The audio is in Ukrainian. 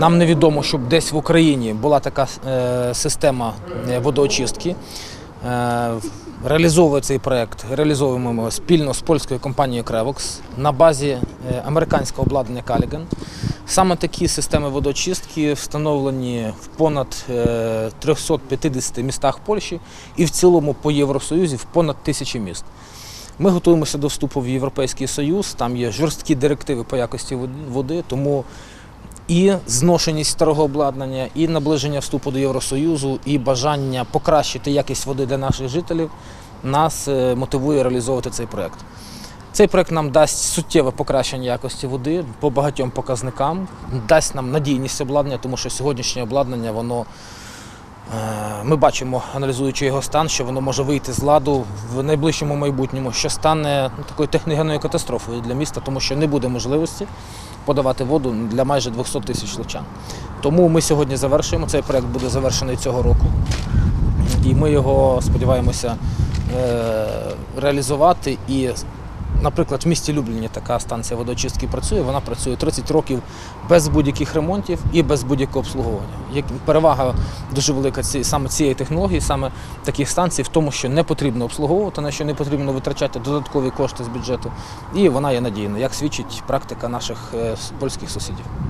Нам невідомо, щоб десь в Україні була така е, система е, водоочистки. Е, Реалізовує цей проект, реалізовуємо ми спільно з польською компанією Crevox на базі американського обладнання Caligan. Саме такі системи водоочистки встановлені в понад е, 350 містах Польщі і в цілому по Євросоюзі в понад тисячі міст. Ми готуємося до вступу в Європейський Союз, там є жорсткі директиви по якості води, тому і зношеність старого обладнання, і наближення вступу до Євросоюзу, і бажання покращити якість води для наших жителів нас е, мотивує реалізовувати цей проект. Цей проект нам дасть суттєве покращення якості води по багатьом показникам, дасть нам надійність обладнання, тому що сьогоднішнє обладнання, воно Ми бачимо, аналізуючи його стан, що воно може вийти з ладу в найближчому майбутньому, що стане ну, такою техногенною катастрофою для міста, тому що не буде можливості подавати воду для майже 200 тисяч лучан. Тому ми сьогодні завершуємо. Цей проект буде завершений цього року. І ми його сподіваємося е, реалізувати. І, наприклад, в місті Любліні така станція водоочистки працює. Вона працює 30 років без будь-яких ремонтів і без будь-якого обслуговування. Перевага дуже велика саме цієї технології, саме таких станцій, в тому, що не потрібно обслуговувати, на що не потрібно витрачати додаткові кошти з бюджету, і вона є надійна, як свідчить практика наших е, польських сусідів.